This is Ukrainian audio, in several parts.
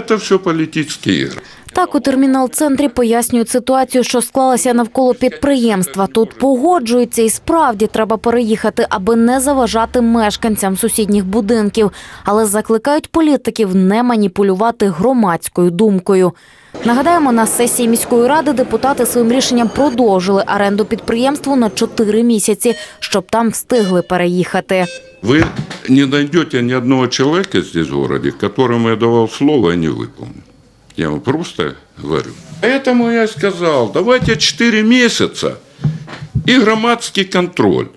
Это все политические игры. Так у термінал-центрі пояснюють ситуацію, що склалася навколо підприємства. Тут погоджуються і справді треба переїхати, аби не заважати мешканцям сусідніх будинків, але закликають політиків не маніпулювати громадською думкою. Нагадаємо, на сесії міської ради депутати своїм рішенням продовжили оренду підприємству на 4 місяці, щоб там встигли переїхати. Вы не найдете ни одного человека здесь в городе, которому я давал слово и не выполнил. Я вам просто говорю. Поэтому я сказал, давайте 4 месяца и громадский контроль.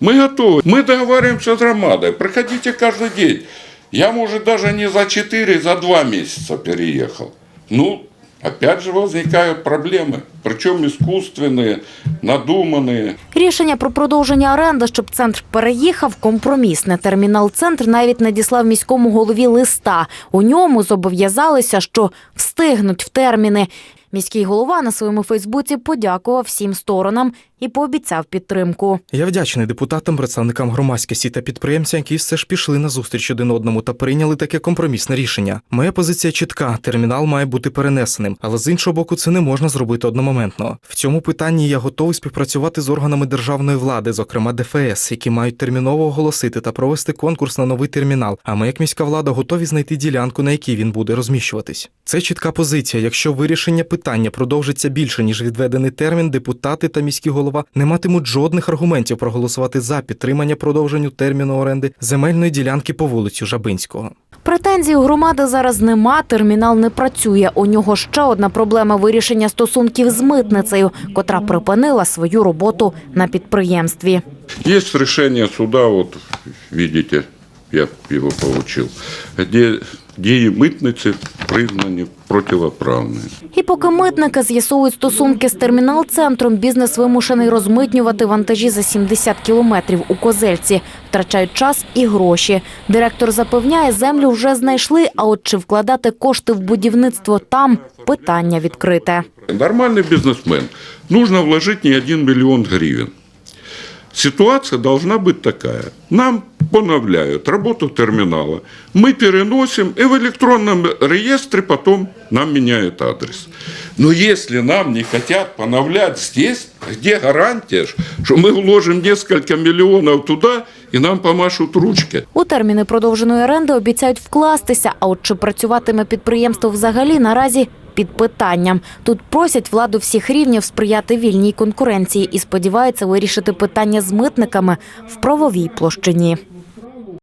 Мы готовы. Мы договариваемся с громадой. Приходите каждый день. Я, может, даже не за 4, за 2 месяца переехал. Ну, опять же возникают проблемы. Причем искусственные, надуманные. Рішення про продовження оренди, щоб центр переїхав, компромісне. Термінал-центр навіть надіслав міському голові листа. У ньому зобов'язалися, що встигнуть в терміни. Міський голова на своєму Фейсбуці подякував всім сторонам і пообіцяв підтримку. Я вдячний депутатам, представникам громадськості та підприємцям, які все ж пішли на зустріч один одному та прийняли таке компромісне рішення. Моя позиція чітка: термінал має бути перенесеним, але з іншого боку, це не можна зробити одномоментно. В цьому питанні я готовий співпрацювати з органами державної влади, зокрема ДФС, які мають терміново оголосити та провести конкурс на новий термінал. А ми, як міська влада, готові знайти ділянку, на якій він буде розміщуватись. Це чітка позиція. Якщо вирішення питання продовжиться більше ніж відведений термін, депутати та міський голова не матимуть жодних аргументів проголосувати за підтримання продовженню терміну оренди земельної ділянки по вулицю Жабинського. Претензій у громади зараз нема. Термінал не працює. У нього ще одна проблема вирішення стосунків з митницею, котра припинила свою роботу на підприємстві. Есть решение суда, вот видите, я его получил, где, где и мытницы признаны противоправными. І поки митники з'ясовують стосунки з термінал-центром, бізнес вимушений розмитнювати вантажі за 70 кілометрів у Козельці. Втрачають час і гроші. Директор запевняє, землю вже знайшли, а от чи вкладати кошти в будівництво там – питання відкрите. Нормальный бизнесмен, нужно вложить не 1 миллион гривен. Ситуация должна быть такая. Нам поновляют работу терминала, мы переносим, и в электронном реестре потом нам меняют адрес. Но если нам не хотят поновлять здесь, где гарантия, что мы вложим несколько миллионов туда, и нам помашут ручки? У терміни продовженої оренди обіцяють вкластися, а от чи працюватиме підприємство взагалі наразі під питанням. Тут просять владу всіх рівнів сприяти вільній конкуренції і сподіваються вирішити питання з митниками в правовій площині.